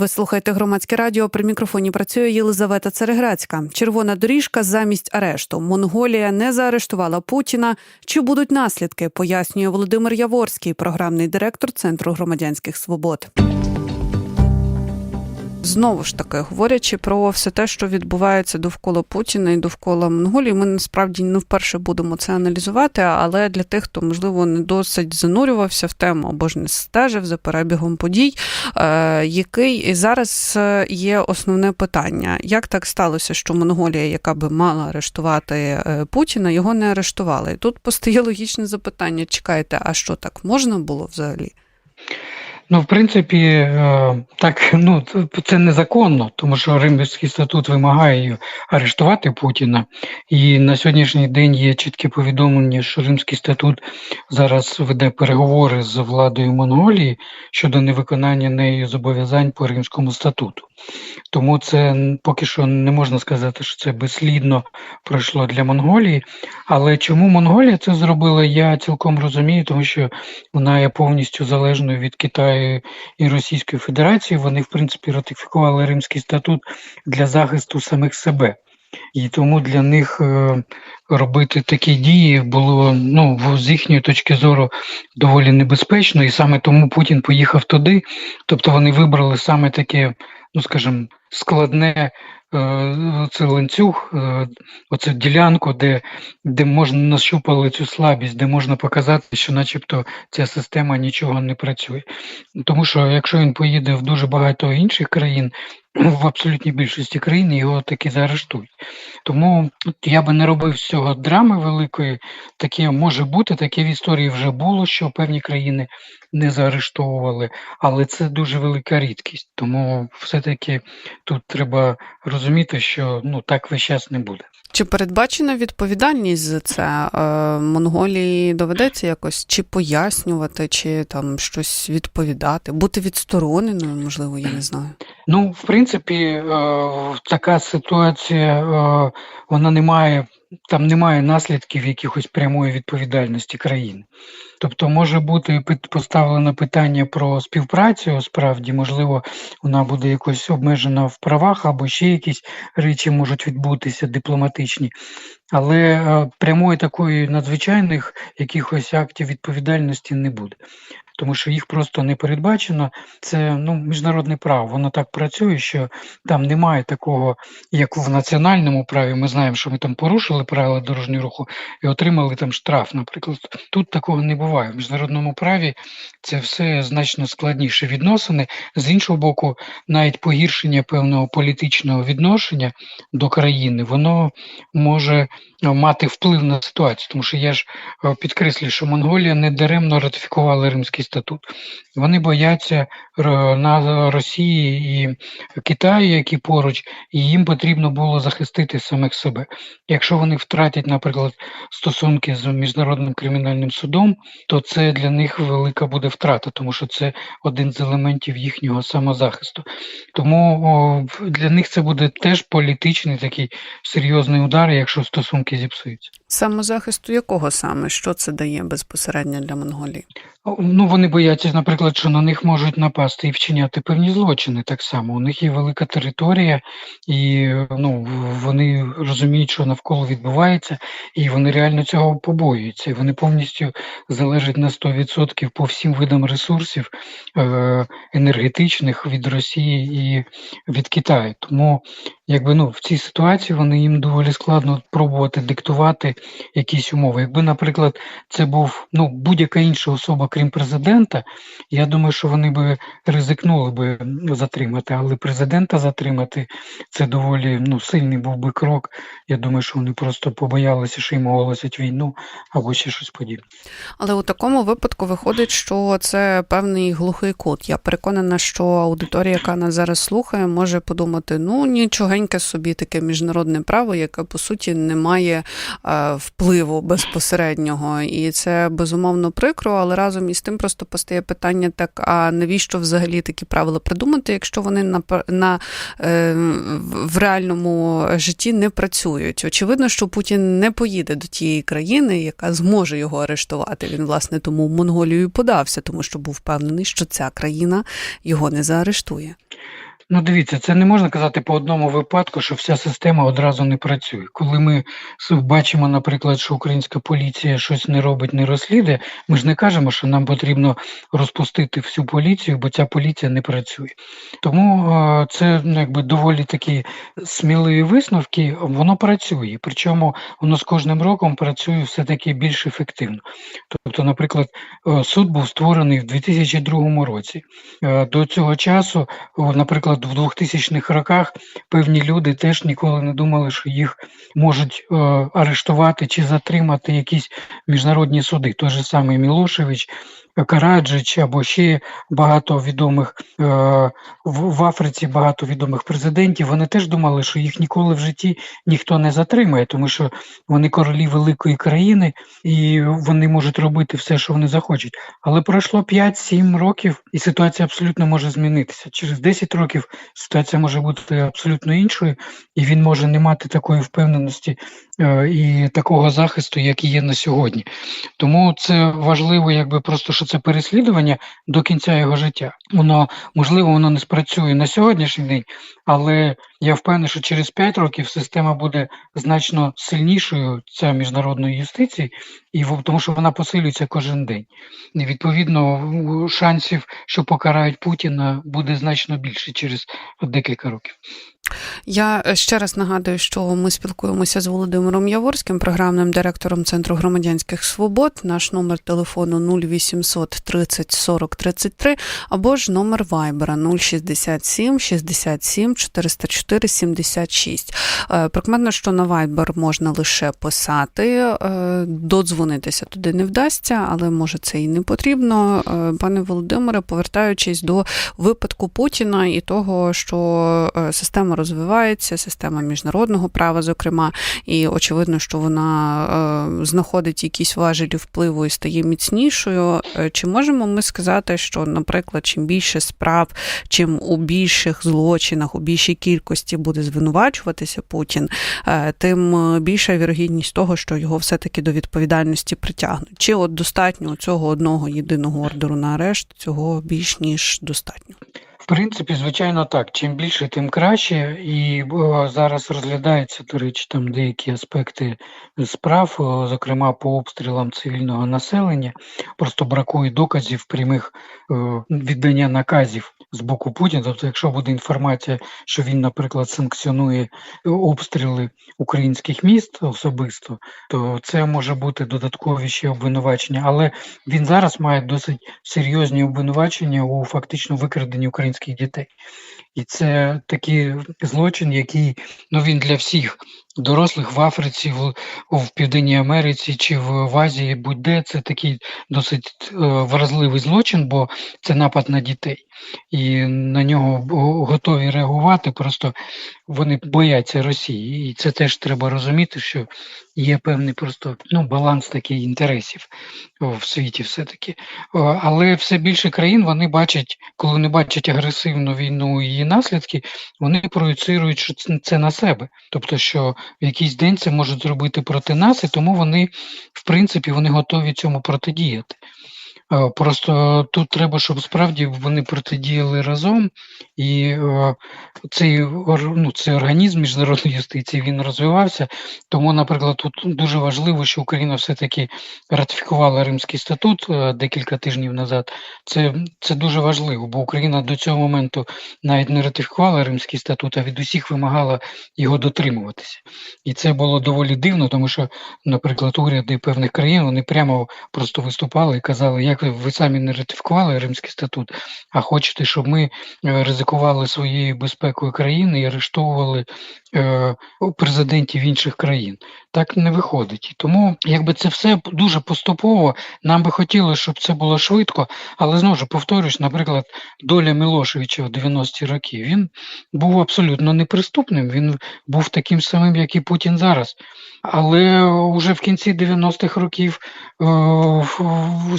Ви слухаєте громадське радіо. При мікрофоні працює Єлизавета Цереграцька. Червона доріжка замість арешту. Монголія не заарештувала Путіна. Чи будуть наслідки? Пояснює Володимир Яворський, програмний директор Центру громадянських свобод. Знову ж таки, говорячи про все те, що відбувається довкола Путіна і довкола Монголії, ми насправді не вперше будемо це аналізувати. Але для тих, хто можливо не досить занурювався в тему або ж не стежив за перебігом подій, е, який зараз е, є основне питання: як так сталося, що Монголія, яка би мала арештувати е, Путіна, його не арештувала? І тут постає логічне запитання: чекайте, а що так можна було взагалі? Ну, в принципі, е, так ну це незаконно, тому що Римський статут вимагає арештувати Путіна. І на сьогоднішній день є чітке повідомлення, що Римський статут зараз веде переговори з владою Монголії щодо невиконання нею зобов'язань по Римському статуту. Тому це поки що не можна сказати, що це безслідно пройшло для Монголії. Але чому Монголія це зробила, я цілком розумію, тому що вона є повністю залежною від Китаю і Російської Федерації. Вони, в принципі, ратифікували Римський статут для захисту самих себе. І тому для них е, робити такі дії було ну, з їхньої точки зору доволі небезпечно, і саме тому Путін поїхав туди. Тобто вони вибрали саме таке, ну скажімо, складне е, це ланцюг, е, оцю ділянку, де де можна нащупали цю слабість, де можна показати, що начебто ця система нічого не працює. Тому що якщо він поїде в дуже багато інших країн, в абсолютній більшості країн його таки заарештують. Тому я би не робив з цього драми великої. Таке може бути, таке в історії вже було, що певні країни не заарештовували, але це дуже велика рідкість. Тому все-таки тут треба розуміти, що ну так весь час не буде. Чи передбачена відповідальність за це е, Монголії доведеться якось чи пояснювати, чи там щось відповідати, бути відстороненою, можливо, я не знаю. Ну, в принципі, е, така ситуація е, вона не має там немає наслідків якихось прямої відповідальності країни. Тобто може бути поставлено питання про співпрацю, справді, можливо, вона буде якось обмежена в правах або ще якісь речі можуть відбутися дипломатичні, але е, прямої такої надзвичайних якихось актів відповідальності не буде. Тому що їх просто не передбачено. Це ну, міжнародне право. Воно так працює, що там немає такого, як в національному праві. Ми знаємо, що ми там порушили правила дорожнього руху і отримали там штраф. Наприклад, тут такого не буває. В міжнародному праві це все значно складніше відносини. З іншого боку, навіть погіршення певного політичного відношення до країни, воно може мати вплив на ситуацію, тому що я ж е, підкреслюю, що Монголія не даремно ратифікувала Римський статут. Вони бояться на Росії і Китаю, які поруч, і їм потрібно було захистити самих себе. Якщо вони втратять, наприклад, стосунки з міжнародним кримінальним судом, то це для них велика буде втрата, тому що це один з елементів їхнього самозахисту. Тому о, для них це буде теж політичний такий серйозний удар, якщо стосунки зіпсуються. Самозахисту якого саме? Що це дає безпосередньо для Монголії? Ну, вони бояться, наприклад, що на них можуть напасти і вчиняти певні злочини так само. У них є велика територія, і ну, вони розуміють, що навколо відбувається, і вони реально цього побоюються. І Вони повністю залежать на 100% по всім видам ресурсів е- енергетичних від Росії і від Китаю. Тому якби ну в цій ситуації вони їм доволі складно пробувати диктувати якісь умови. Якби, наприклад, це був ну будь-яка інша особа, крім президента, я думаю, що вони би ризикнули би затримати, але президента затримати це доволі ну сильний був би крок. Я думаю, що вони просто побоялися, що їм оголосять війну або ще щось подібне. Але у такому випадку виходить, що це певний глухий кут. Я переконана, що аудиторія, яка нас зараз слухає, може подумати: ну нічогеньке собі таке міжнародне право, яке по суті не має е, впливу безпосереднього, і це безумовно прикро, але разом із тим просто постає питання: так а навіщо взагалі такі правила придумати, якщо вони на на е, в реальному житті не працюють? Очевидно, що Путін не поїде до тієї країни, яка зможе його арештувати. Він власне тому в Монголію подався, тому що був впевнений, що ця країна його не заарештує. Ну, дивіться, це не можна казати по одному випадку, що вся система одразу не працює. Коли ми бачимо, наприклад, що українська поліція щось не робить, не розслідує, ми ж не кажемо, що нам потрібно розпустити всю поліцію, бо ця поліція не працює. Тому е, це ну, якби доволі такі сміливі висновки, воно працює. Причому воно з кожним роком працює все таки більш ефективно. Тобто, наприклад, е, суд був створений в 2002 році. Е, До цього часу, о, наприклад, в 2000-х роках певні люди теж ніколи не думали, що їх можуть е, арештувати чи затримати якісь міжнародні суди. Той же самий Мілошевич, Караджич або ще багато відомих е, в, Африці багато відомих президентів. Вони теж думали, що їх ніколи в житті ніхто не затримає, тому що вони королі великої країни і вони можуть робити все, що вони захочуть. Але пройшло 5-7 років, і ситуація абсолютно може змінитися. Через 10 років ситуація може бути абсолютно іншою, і він може не мати такої впевненості е, і такого захисту, як і є на сьогодні. Тому це важливо, якби просто що це переслідування до кінця його життя. Воно можливо, воно не спрацює на сьогоднішній день, але я впевнений, що через 5 років система буде значно сильнішою ця міжнародної юстиції, і тому що вона посилюється кожен день. І відповідно шансів, що покарають Путіна, буде значно більше через декілька років. Я е, ще раз нагадую, що ми спілкуємося з Володимиром Яворським, програмним директором Центру громадянських свобод. Наш номер телефону 0800 30 40 33 або ж номер Вайбера 067 67 404 76. Е, Прикметно, що на Viber можна лише писати, е, додзвонитися туди не вдасться, але може це і не потрібно. Е, Пане Володимире, повертаючись до випадку Путіна і того, що система розвивається, система міжнародного права, зокрема, і очевидно, що вона знаходить якісь важелі впливу і стає міцнішою. Чи можемо ми сказати, що, наприклад, чим більше справ, чим у більших злочинах, у більшій кількості буде звинувачуватися Путін, е, тим е, більша вірогідність того, що його все-таки до відповідальності притягнуть? Чи от достатньо цього одного єдиного ордеру на арешт, цього більш ніж достатньо? В принципі, звичайно, так. Чим більше, тим краще. І о, зараз розглядаються, до речі, там деякі аспекти справ, о, зокрема по обстрілам цивільного населення. Просто бракує доказів прямих о, віддання наказів з боку Путіна. Тобто, якщо буде інформація, що він, наприклад, санкціонує обстріли українських міст особисто, то це може бути додаткові ще обвинувачення. Але він зараз має досить серйозні обвинувачення у фактично викраденні українських дітей. І це такий злочин, який ну він для всіх дорослих в Африці, в, в Південній Америці чи в, в Азії, будь-де це такий досить е, вразливий злочин, бо це напад на дітей. І на нього готові реагувати, просто вони бояться Росії. І це теж треба розуміти, що є певний просто ну, баланс таких інтересів в світі все-таки. Але все більше країн вони бачать, коли вони бачать агресивну війну і її наслідки, вони проєцирують що це- на себе. Тобто, що в якийсь день це можуть зробити проти нас, і тому вони, в принципі, вони готові цьому протидіяти. Е, Просто тут треба, щоб справді вони протидіяли разом, і е, цей, ну, цей організм міжнародної юстиції він розвивався. Тому, наприклад, тут дуже важливо, що Україна все-таки ратифікувала Римський статут е, декілька тижнів назад. Це, це дуже важливо, бо Україна до цього моменту навіть не ратифікувала Римський статут, а від усіх вимагала його дотримуватися. І це було доволі дивно, тому що, наприклад, уряди певних країн вони прямо просто виступали і казали, як ви, ви самі не ратифікували Римський статут, а хочете, щоб ми е, ризикували своєю безпекою країни і арештовували президентів інших країн. Так не виходить. Тому, якби це все дуже поступово, нам би хотілося, щоб це було швидко, але знову ж повторюсь, наприклад, доля Мілошевича в 90-ті роки, він був абсолютно неприступним, він був таким самим, як і Путін зараз. Але вже в кінці 90-х років е,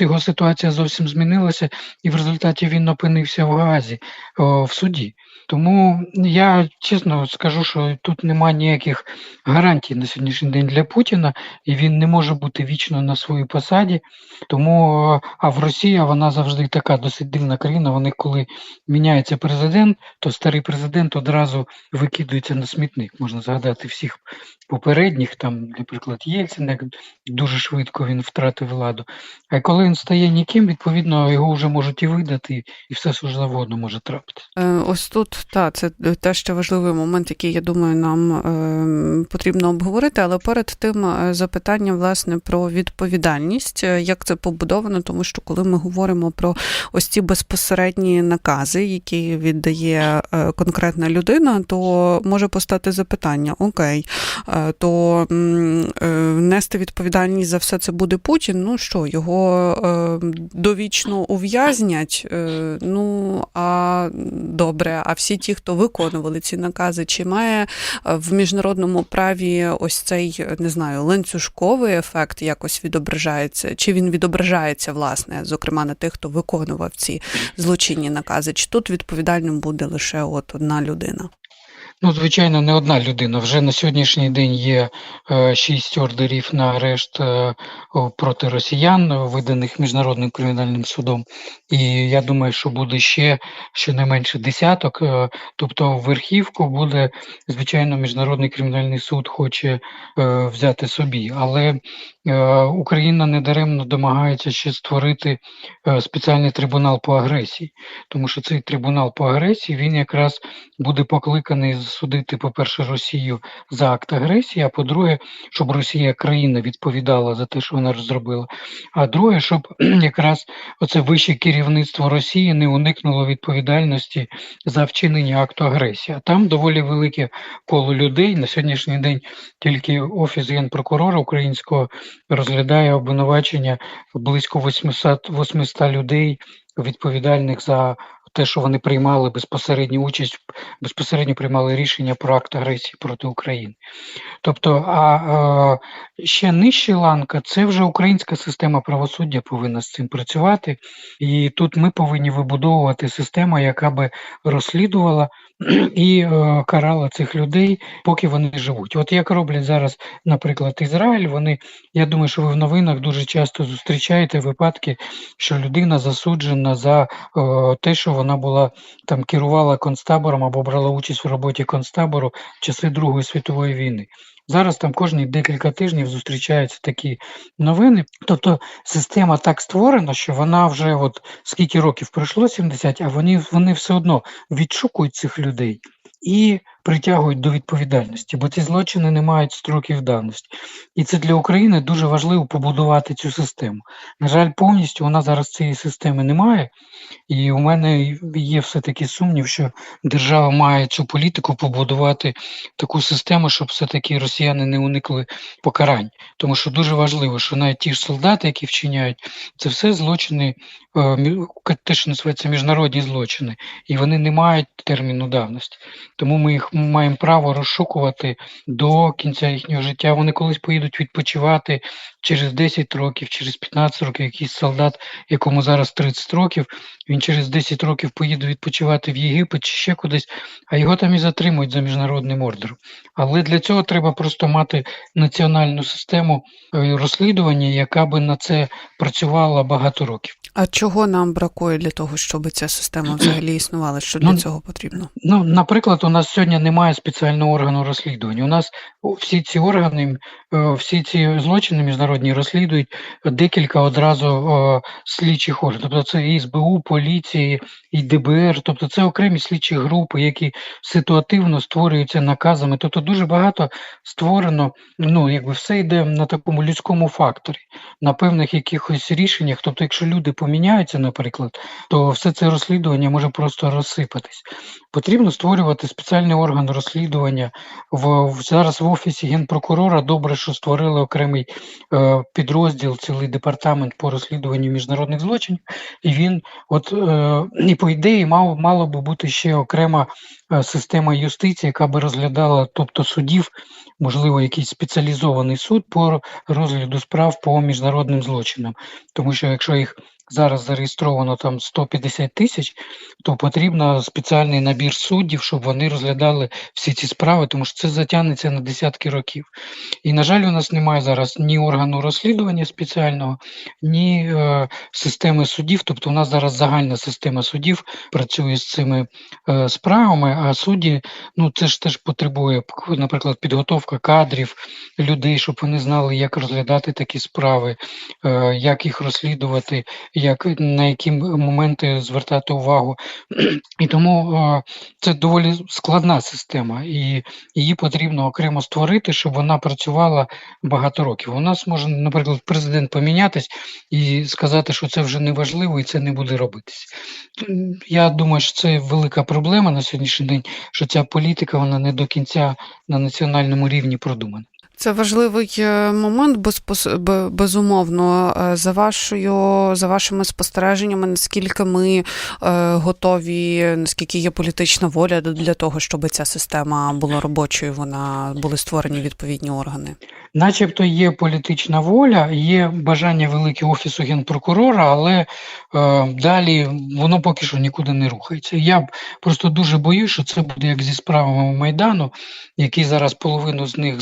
його ситуація зовсім змінилася, і в результаті він опинився в Гаазі е, в суді. Тому я чесно скажу, що тут немає ніяких гарантій на сьогоднішній день для Путіна, і він не може бути вічно на своїй посаді. Тому а в Росії вона завжди така досить дивна країна. Вони коли міняється президент, то старий президент одразу викидується на смітник. Можна згадати всіх попередніх, там, наприклад, Єльцин, як дуже швидко він втратив владу. А коли він стає ніким, відповідно його вже можуть і видати, і все що завгодно може трапитися. Е, Ось тут та це теж ще важливий момент, який я думаю, нам е, потрібно обговорити. Але перед тим е, запитання власне про відповідальність, як це побудовано, тому що коли ми говоримо про ось ці безпосередні накази, які віддає конкретна людина, то може постати запитання: окей, то е, нести відповідальність за все це буде Путін. Ну що його е, довічно ув'язнять? Е, ну а добре, а всі ті, хто виконували ці накази, чи має в міжнародному праві ось цей не знаю ланцюжковий ефект якось відображається? Чи він відображається власне, зокрема на тих, хто виконував ці злочинні накази? Чи тут відповідальним буде лише от одна людина? Ну, звичайно, не одна людина. Вже на сьогоднішній день є е, шість ордерів на арешт е, проти росіян, виданих міжнародним кримінальним судом. І я думаю, що буде ще щонайменше десяток. Е, тобто, в верхівку буде, звичайно, міжнародний кримінальний суд хоче взяти собі. Але Україна недаремно домагається ще створити спеціальний трибунал по агресії, тому що цей трибунал по агресії він якраз буде покликаний засудити, по-перше, Росію за акт агресії, а по-друге, щоб Росія країна відповідала за те, що вона зробила. А друге, щоб якраз оце вище керівництво Росії не уникнуло відповідальності за вчинення акту агресії. А там доволі велике коло людей. На сьогоднішній день тільки офіс генпрокурора українського розглядає обвинувачення близько 800, 800 людей, відповідальних за те, що вони приймали безпосередню участь, безпосередньо приймали рішення про акт агресії проти України. Тобто, а е, ще нижча ланка це вже українська система правосуддя повинна з цим працювати, і тут ми повинні вибудовувати систему, яка би розслідувала і е, карала цих людей, поки вони живуть. От як роблять зараз, наприклад, Ізраїль, вони я думаю, що ви в новинах дуже часто зустрічаєте випадки, що людина засуджена за е, те, що вона була там керувала концтабором або брала участь в роботі концтабору в часи Другої світової війни. Зараз там кожні декілька тижнів зустрічаються такі новини. Тобто система так створена, що вона вже от скільки років пройшло 70, а вони, вони все одно відшукують цих людей і притягують до відповідальності, бо ці злочини не мають строків давності. І це для України дуже важливо побудувати цю систему. На жаль, повністю вона зараз цієї системи немає, і у мене є все-таки сумнів, що держава має цю політику побудувати таку систему, щоб все-таки росіяни не уникли покарань. Тому що дуже важливо, що навіть ті ж солдати, які вчиняють, це все злочини, е, те, що називається міжнародні злочини, і вони не мають терміну давності. Тому ми їх маємо право розшукувати до кінця їхнього життя. Вони колись поїдуть відпочивати через 10 років, через 15 років. Якийсь солдат, якому зараз 30 років, він через 10 років поїде відпочивати в Єгипет чи ще кудись, а його там і затримують за міжнародним ордером. Але для цього треба просто мати національну систему е, розслідування, яка би на це працювала багато років. А чого нам бракує для того, щоб ця система взагалі існувала? Що для Ну, цього потрібно? Ну, наприклад, у нас сьогодні немає спеціального органу розслідування. У нас всі ці органи, е, всі ці злочини міжнародні розслідують декілька одразу е, слідчих органів. Тобто це і СБУ, поліції, і ДБР, тобто це окремі слідчі групи, які ситуативно створюються наказами. Тобто дуже багато створено, ну якби все йде на такому людському факторі, на певних якихось рішеннях. Тобто, якщо люди поміняються, наприклад, то все це розслідування може просто розсипатись. Потрібно створювати спеціальний орган розслідування. В, зараз в офісі генпрокурора добре, що створили окремий е, підрозділ, цілий департамент по розслідуванню міжнародних злочинів. І він, от е, і по ідеї, мав мало би бути ще окрема е, система юстиції, яка би розглядала, тобто судів, можливо, якийсь спеціалізований суд по розгляду справ по міжнародним злочинам. Тому що якщо їх зараз зареєстровано там 150 тисяч, то потрібно спеціальний набір суддів, щоб вони розглядали всі ці справи, тому що це затягнеться на десятки років. І, на жаль, у нас немає зараз ні органу розслідування спеціального, ні е, системи судів. Тобто у нас зараз загальна система судів працює з цими е, справами, а судді, ну це ж теж потребує, наприклад, підготовка кадрів, людей, щоб вони знали, як розглядати такі справи, е, як їх розслідувати, як на які моменти звертати увагу. І тому е, це доволі складна система, і її потрібно окремо створити, щоб вона працювала багато років. У нас може, наприклад, президент помінятись і сказати, що це вже не важливо і це не буде робитись. Я думаю, що це велика проблема на сьогоднішній день, що ця політика вона не до кінця на національному рівні продумана. Це важливий е, момент, безумовно. Е, За вашою за вашими спостереженнями, наскільки ми е, готові, наскільки є політична воля для того, щоб ця система була робочою, вона були створені відповідні органи. Начебто є політична воля, є бажання велике офісу генпрокурора, але е, далі воно поки що нікуди не рухається. Я просто дуже боюсь, що це буде як зі справами Майдану, які зараз половину з них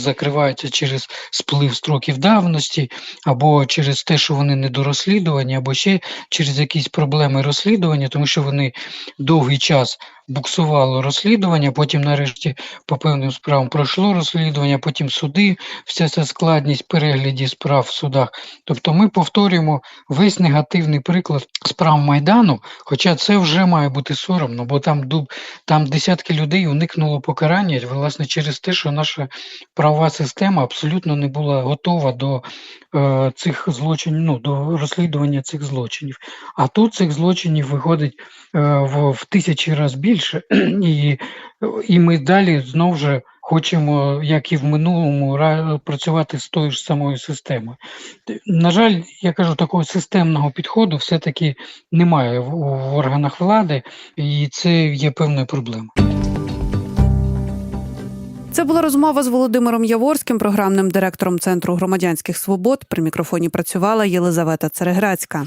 закриваються через сплив строків давності, або через те, що вони недорозслідувані, або ще через якісь проблеми розслідування, тому що вони довгий час буксувало розслідування, потім нарешті по певним справам пройшло розслідування, потім суди, вся ця складність перегляді справ в судах. Тобто ми повторюємо весь негативний приклад справ Майдану, хоча це вже має бути соромно, бо там дуб, там десятки людей уникнуло покарання, власне, через те, що наша правова система абсолютно не була готова до цих злочинів, ну, до розслідування цих злочинів. А тут цих злочинів виходить е, в, в тисячі разів більше, і, і ми далі знову ж хочемо, як і в минулому, працювати з тою ж самою системою. На жаль, я кажу, такого системного підходу все-таки немає в, в органах влади, і це є певною проблемою. Це була розмова з Володимиром Яворським, програмним директором Центру громадянських свобод. При мікрофоні працювала Єлизавета Цереграцька.